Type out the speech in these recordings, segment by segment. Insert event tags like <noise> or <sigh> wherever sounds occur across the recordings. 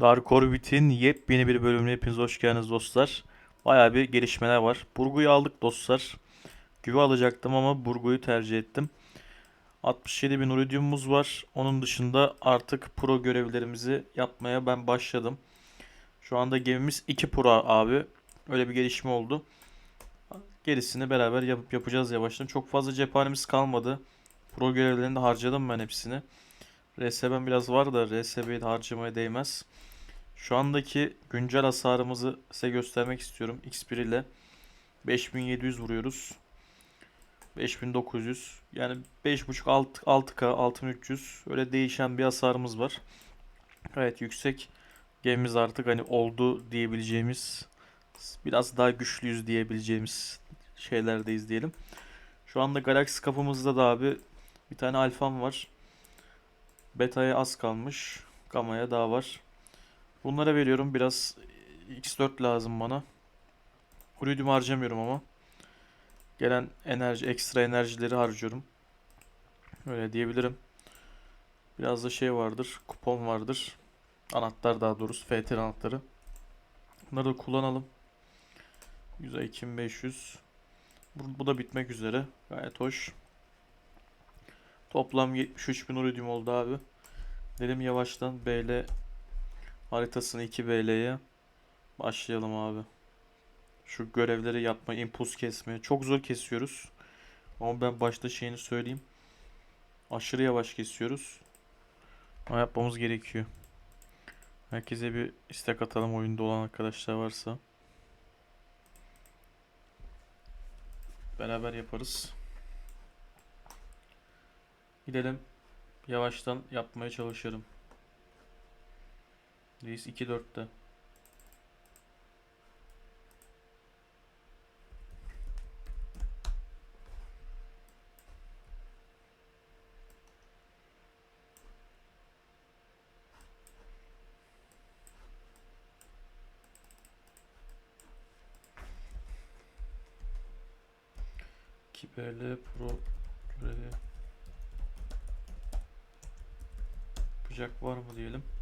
Dark Orbit'in yepyeni bir bölümüne hepiniz hoş geldiniz dostlar. Bayağı bir gelişmeler var. Burgu'yu aldık dostlar. Güve alacaktım ama Burgu'yu tercih ettim. 67 bin iridiumumuz var. Onun dışında artık pro görevlerimizi yapmaya ben başladım. Şu anda gemimiz 2 pro abi. Öyle bir gelişme oldu. Gerisini beraber yapıp yapacağız yavaştan. Çok fazla cephanemiz kalmadı. Pro görevlerini de harcadım ben hepsini. RSB'm biraz var da RSB'yi de harcamaya değmez. Şu andaki güncel hasarımızı size göstermek istiyorum. X1 ile 5700 vuruyoruz. 5900 yani 5.5 6 6K 6300 öyle değişen bir hasarımız var. Evet yüksek gemimiz artık hani oldu diyebileceğimiz biraz daha güçlüyüz diyebileceğimiz şeylerdeyiz diyelim. Şu anda Galaxy kapımızda da abi bir tane alfam var. Beta'ya az kalmış. Gamma'ya daha var. Bunlara veriyorum. Biraz X4 lazım bana. Iridium harcamıyorum ama. Gelen enerji, ekstra enerjileri harcıyorum. Öyle diyebilirim. Biraz da şey vardır. Kupon vardır. Anahtar daha doğrusu. FTR anahtarı. Bunları da kullanalım. Güzel 2500. Bu, bu da bitmek üzere. Gayet hoş. Toplam 73.000 iridium oldu abi. Dedim yavaştan BL haritasını 2 BL'ye başlayalım abi. Şu görevleri yapma, impuls kesmeye. Çok zor kesiyoruz. Ama ben başta şeyini söyleyeyim. Aşırı yavaş kesiyoruz. Ama yapmamız gerekiyor. Herkese bir istek atalım oyunda olan arkadaşlar varsa. Beraber yaparız. Gidelim. Yavaştan yapmaya çalışırım. Reis 2-4'te. Kiberle Pro yapacak var mı diyelim.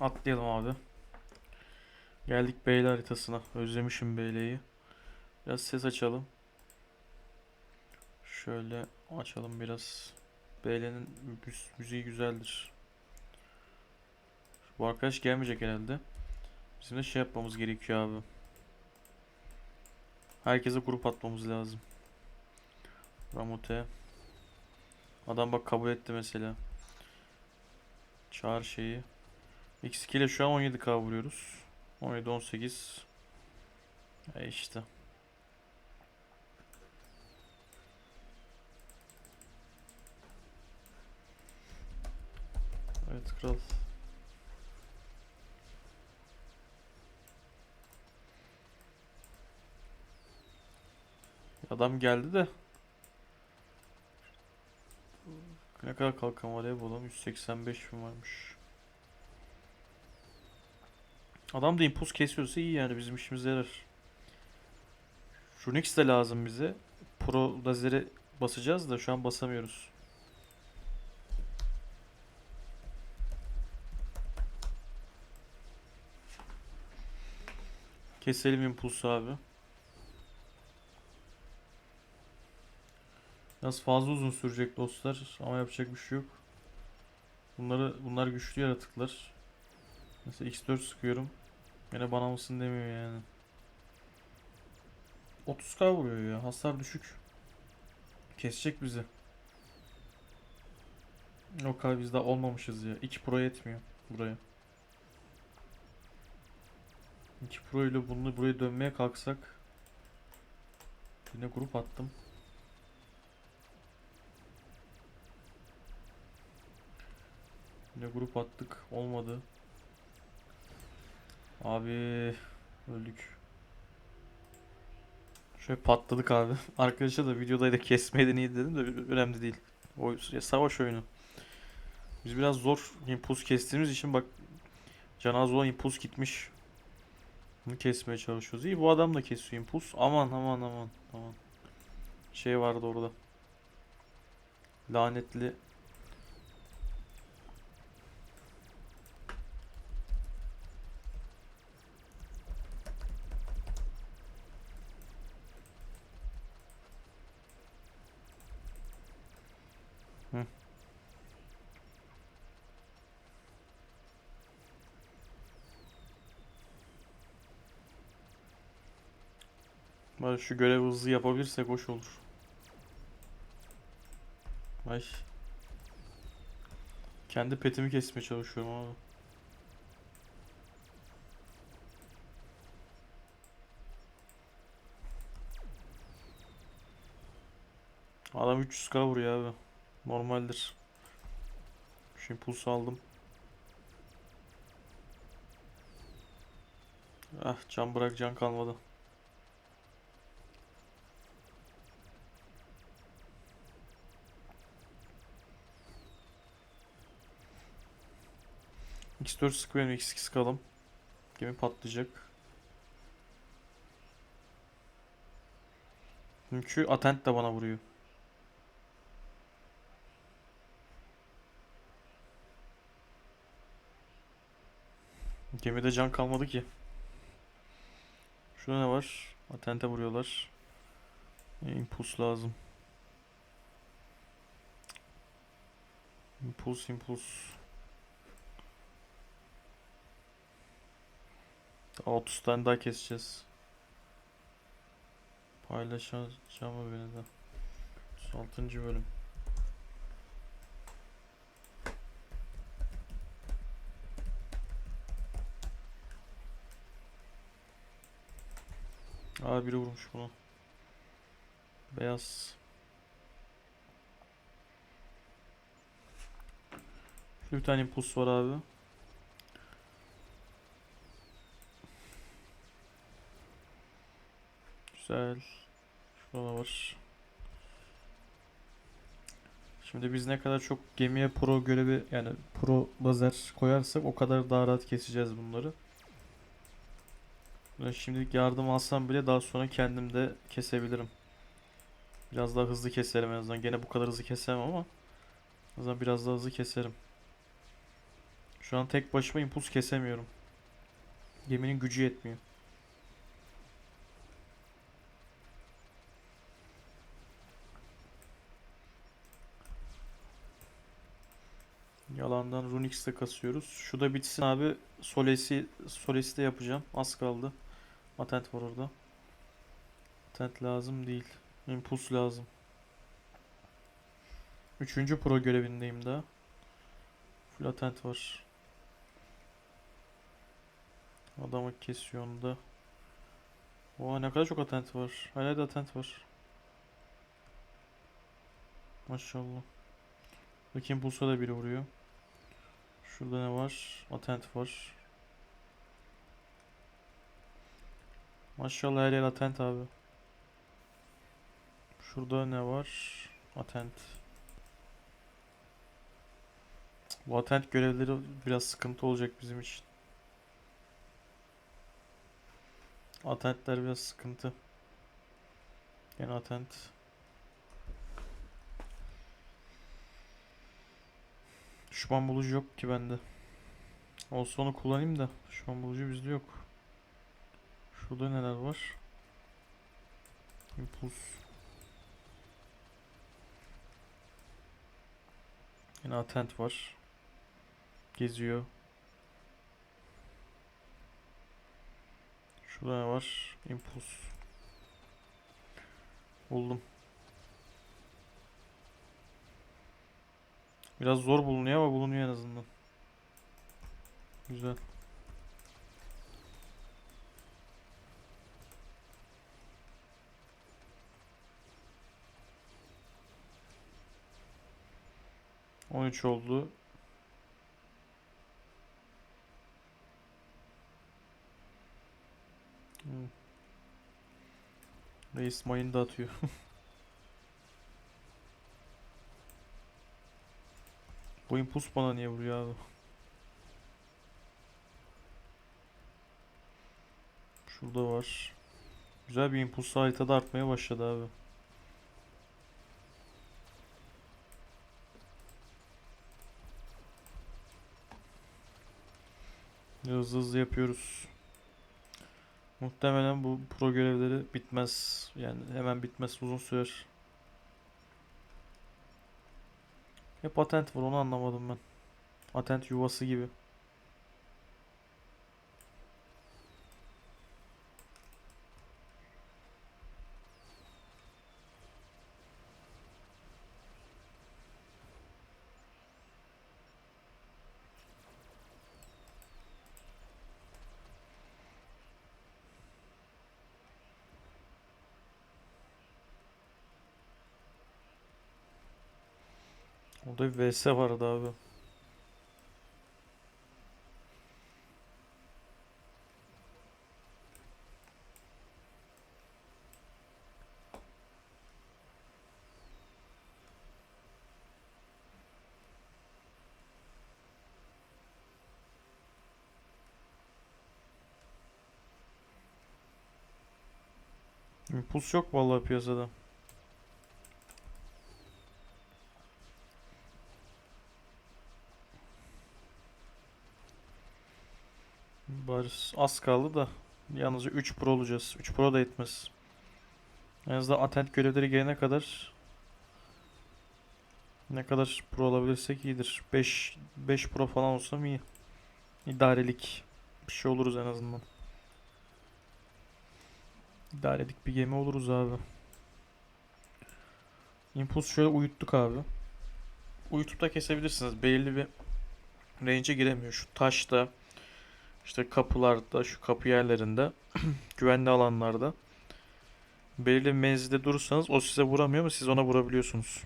Atlayalım abi. Geldik Beyli haritasına. Özlemişim Beyli'yi. Biraz ses açalım. Şöyle açalım biraz. Beyli'nin mü- müziği güzeldir. Bu arkadaş gelmeyecek herhalde. Bizim de şey yapmamız gerekiyor abi. Herkese grup atmamız lazım. Ramute. Adam bak kabul etti mesela. Çağır şeyi. X2 ile şu an 17k vuruyoruz. 17 18. E işte. Evet kral. Adam geldi de. Ne kadar kalkan var ya bu adam? 185 bin varmış. Adam da impuls kesiyorsa iyi yani bizim işimize yarar. Runix de lazım bize. Pro lazeri basacağız da şu an basamıyoruz. Keselim impulsu abi. Biraz fazla uzun sürecek dostlar ama yapacak bir şey yok. Bunları bunlar güçlü yaratıklar. Mesela X4 sıkıyorum. Yine bana mısın demiyor yani. 30k vuruyor ya. Hasar düşük. Kesecek bizi. O kadar biz daha olmamışız ya. 2 pro yetmiyor buraya. 2 pro ile bunu buraya dönmeye kalksak yine grup attım. Yine grup attık. Olmadı. Abi öldük. Şöyle patladık abi. <laughs> Arkadaşa da videoda da kesmeye dedim de önemli değil. O ya savaş oyunu. Biz biraz zor impuls kestiğimiz için bak Canaz olan impuls gitmiş. Bunu kesmeye çalışıyoruz. İyi bu adam da kesiyor impuls. Aman aman aman aman. Şey vardı orada. Lanetli Bari şu görevi hızlı yapabilirsek hoş olur. Ay. Kendi petimi kesmeye çalışıyorum abi. Adam 300k vuruyor abi. Normaldir. Şu impulsu aldım. Ah can bırak can kalmadı. X4 sık benim X2 sıkalım. Gemi patlayacak. Çünkü Atent de bana vuruyor. Gemide can kalmadı ki. Şurada ne var? Atente vuruyorlar. Impuls lazım. Impuls, impuls. 30 tane daha keseceğiz. Paylaşacağım mı beni de? 36. bölüm. Aa biri vurmuş bunu. Beyaz. Şurada bir tane impuls var abi. Güzel. Şurada var. Şimdi biz ne kadar çok gemiye pro görevi yani pro lazer koyarsak o kadar daha rahat keseceğiz bunları. Ben şimdilik yardım alsam bile daha sonra kendim de kesebilirim. Biraz daha hızlı keserim en azından. Gene bu kadar hızlı kesemem ama o zaman biraz daha hızlı keserim. Şu an tek başıma impuls kesemiyorum. Geminin gücü yetmiyor. Yalandan Runix'te kasıyoruz. Şu da bitsin abi. Solesi Solesi de yapacağım. Az kaldı. Patent var orada. Patent lazım değil. Impuls lazım. Üçüncü pro görevindeyim daha. Full atent var. Adamı kesiyor onu da. Oha ne kadar çok atent var. Hala da atent var. Maşallah. Bakayım pulsa da biri vuruyor. Şurada ne var? Atent var. Maşallah her yer atent abi. Şurada ne var? Atent. Bu atent görevleri biraz sıkıntı olacak bizim için. Atentler biraz sıkıntı. Gene atent. Düşman bulucu yok ki bende. Olsa onu kullanayım da düşman bulucu bizde yok. Şurada neler var? Impuls. Yine atent var. Geziyor. Şurada ne var? Impuls. Buldum. Biraz zor bulunuyor ama bulunuyor en azından. Güzel. On üç oldu. Hmm. Reis mayını da atıyor. <laughs> Bu impuls bana niye vuruyor abi? Şurada var. Güzel bir impuls haritada artmaya başladı abi. Hızlı hızlı yapıyoruz. Muhtemelen bu pro görevleri bitmez. Yani hemen bitmez uzun sürer. Hep patent var onu anlamadım ben. Patent yuvası gibi. Orada bir VS vardı abi. İmpuls yok vallahi piyasada. Bari az kaldı da yalnızca 3 pro olacağız. 3 pro da etmez. En azından atent görevleri gelene kadar ne kadar pro olabilirsek iyidir. 5 5 pro falan olsam iyi. İdarelik bir şey oluruz en azından. İdarelik bir gemi oluruz abi. Impuls şöyle uyuttuk abi. Uyutup da kesebilirsiniz. Belirli bir range'e giremiyor. Şu taşta işte kapılarda, şu kapı yerlerinde, <clears throat> güvenli alanlarda belirli bir menzilde durursanız o size vuramıyor ama siz ona vurabiliyorsunuz.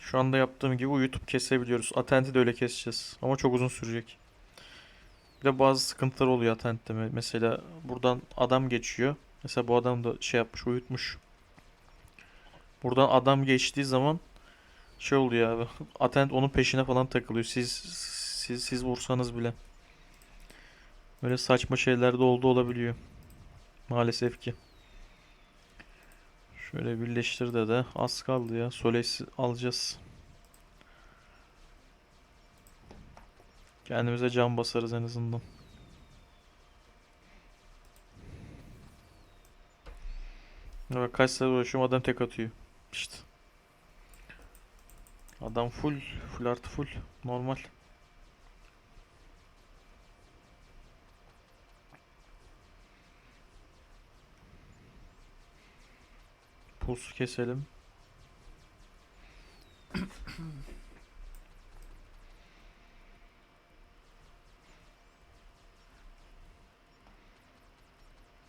Şu anda yaptığım gibi uyutup kesebiliyoruz. Atenti de öyle keseceğiz. Ama çok uzun sürecek. Bir de bazı sıkıntılar oluyor Atent'te. Me- Mesela buradan adam geçiyor. Mesela bu adam da şey yapmış, uyutmuş. Buradan adam geçtiği zaman şey oluyor abi. <laughs> Atent onun peşine falan takılıyor. Siz siz siz vursanız bile. Böyle saçma şeyler de oldu olabiliyor. Maalesef ki. Şöyle birleştir de de az kaldı ya. Soles alacağız. Kendimize can basarız en azından. Evet, kaç saat uğraşıyorum adam tek atıyor. İşte. Adam full, full artı full. Normal. Pulsu keselim.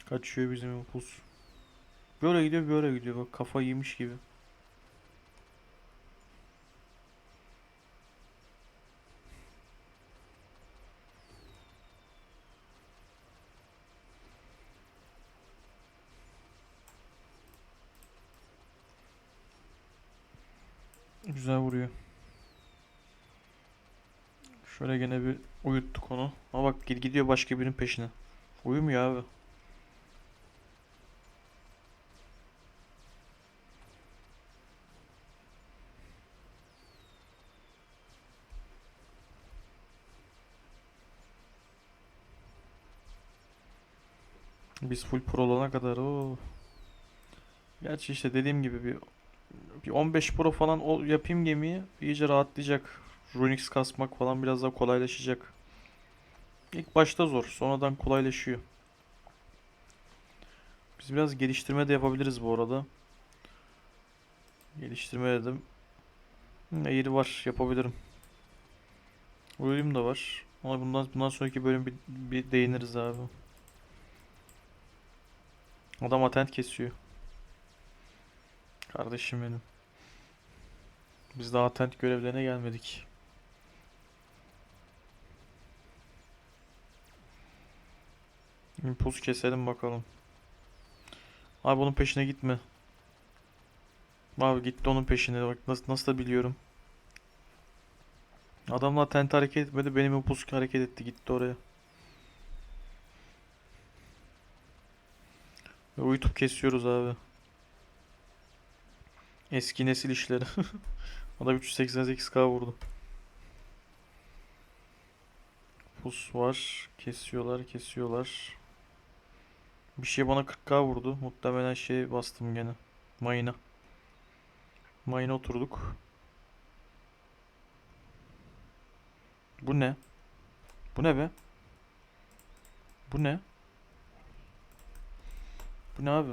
Kaçıyor bizim bu puls. Böyle gidiyor böyle gidiyor bak kafa yemiş gibi. Güzel vuruyor. Şöyle gene bir uyuttuk onu. Ama bak gid- gidiyor başka birinin peşine. Uyumuyor abi. Biz full pro olana kadar o. Gerçi işte dediğim gibi bir bir 15 pro falan o yapayım gemiyi iyice rahatlayacak. Runix kasmak falan biraz daha kolaylaşacak. İlk başta zor, sonradan kolaylaşıyor. Biz biraz geliştirme de yapabiliriz bu arada. Geliştirme dedim. Eğri var, yapabilirim. Uyum da var. Ama bundan bundan sonraki bölüm bir, bir değiniriz abi. Adam atent kesiyor. Kardeşim benim. Biz daha atent görevlerine gelmedik. Impuls keselim bakalım. Abi onun peşine gitme. Abi gitti onun peşine. Bak nasıl, nasıl da biliyorum. Adamla tent hareket etmedi. Benim impuls hareket etti. Gitti oraya. Ve uyutup kesiyoruz abi. Eski nesil işleri. Adam 388k vurdu. Pus var. Kesiyorlar, kesiyorlar. Bir şey bana 40k vurdu. Muhtemelen şey bastım gene. Mayına. Mayına oturduk. Bu ne? Bu ne be? Bu ne? Bu ne abi?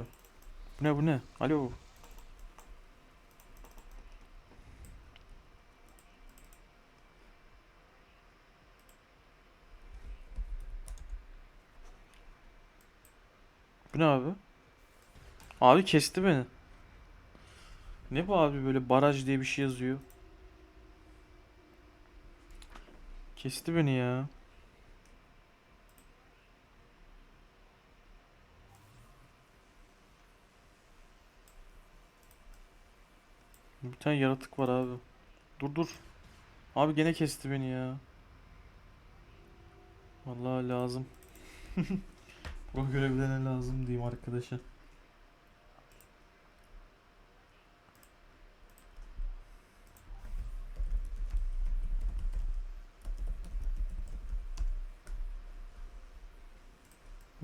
Bu ne bu ne? Alo. Bu ne abi? Abi kesti beni. Ne bu abi böyle baraj diye bir şey yazıyor. Kesti beni ya. Bir tane yaratık var abi. Dur dur. Abi gene kesti beni ya. Vallahi lazım. <laughs> Pro görevlerine lazım diyeyim arkadaşa.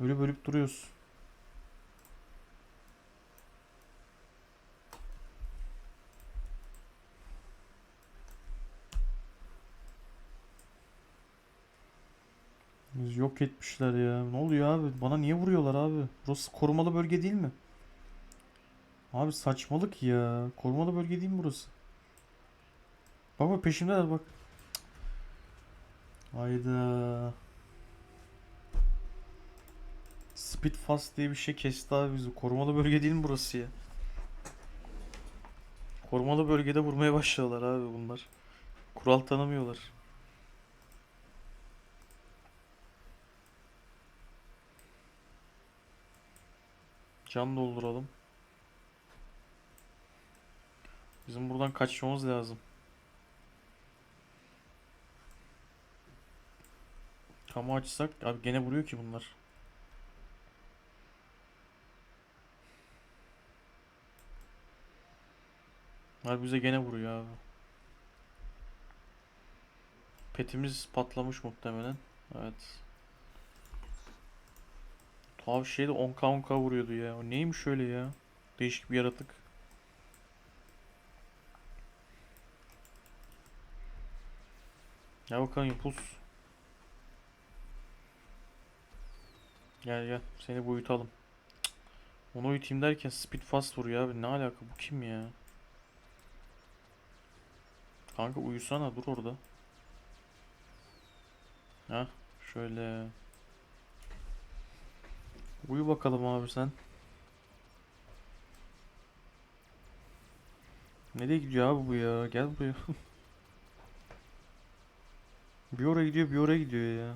Ölüp ölüp duruyoruz. Biz yok etmişler ya. Ne oluyor abi? Bana niye vuruyorlar abi? Burası korumalı bölge değil mi? Abi saçmalık ya. Korumalı bölge değil mi burası? Bak bak peşimdeler bak. Hayda. Speed diye bir şey kesti abi bizi. Korumalı bölge değil mi burası ya? Korumalı bölgede vurmaya başladılar abi bunlar. Kural tanımıyorlar. Can dolduralım. Bizim buradan kaçmamız lazım. Kamu açsak abi gene vuruyor ki bunlar. Bunlar bize gene vuruyor abi. Petimiz patlamış muhtemelen. Evet. Tuhaf şey de 10k 10k vuruyordu ya. O neymiş öyle ya? Değişik bir yaratık. Gel bakalım impuls. Gel gel seni bir uyutalım. Onu uyutayım derken speed fast vuruyor abi. Ne alaka bu kim ya? Kanka uyusana dur orada. Hah şöyle. Uyu bakalım abi sen. Nereye gidiyor abi bu ya? Gel buraya. <laughs> bir oraya gidiyor, bir oraya gidiyor ya.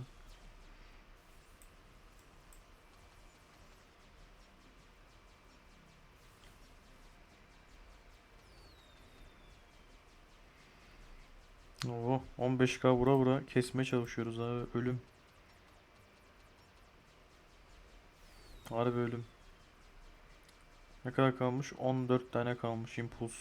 Oo, 15k vura vura kesmeye çalışıyoruz abi. Ölüm. Harbi ölüm. Ne kadar kalmış? 14 tane kalmış impuls.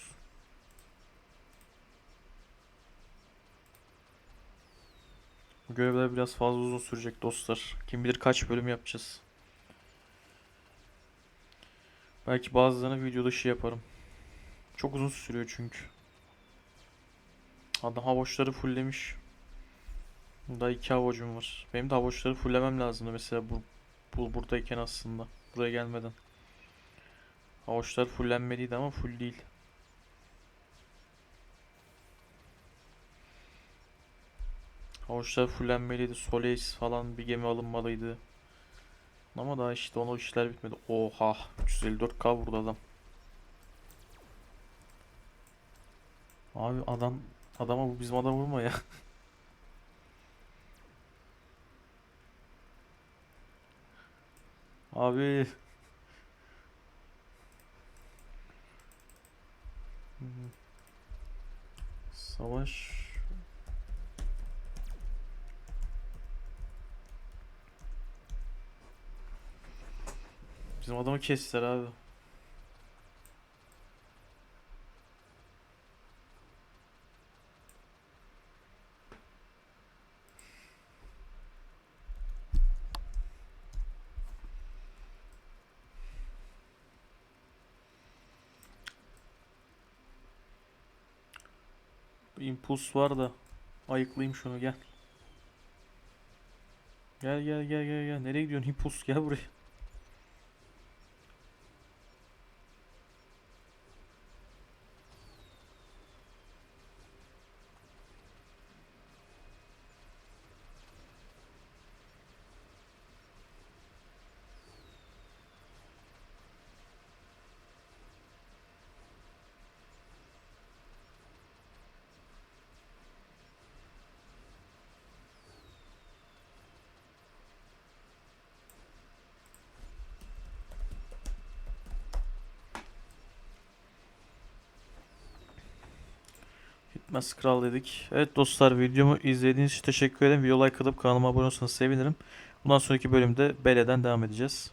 Bu görevler biraz fazla uzun sürecek dostlar. Kim bilir kaç bölüm yapacağız. Belki bazılarını video dışı yaparım. Çok uzun sürüyor çünkü. Adam havuçları fulllemiş. Daha iki havucum var. Benim de havuçları fulllemem lazımdı mesela bu, bu buradayken aslında. Buraya gelmeden. Havuçlar fullenmeliydi ama full değil. Havuçlar fullenmeliydi. Soleis falan bir gemi alınmalıydı. Ama daha işte onu işler bitmedi. Oha 354k vurdu adam. Abi adam adama bu bizim adam vurma ya. <laughs> Abi Savaş Bizim adamı kestiler abi. İmpuls var da ayıklayayım şunu gel. Gel gel gel gel gel. Nereye gidiyorsun <laughs> impuls gel buraya. Bitmez kral dedik. Evet dostlar videomu izlediğiniz için teşekkür ederim. Video like atıp kanalıma abone olursanız sevinirim. Bundan sonraki bölümde Bele'den devam edeceğiz.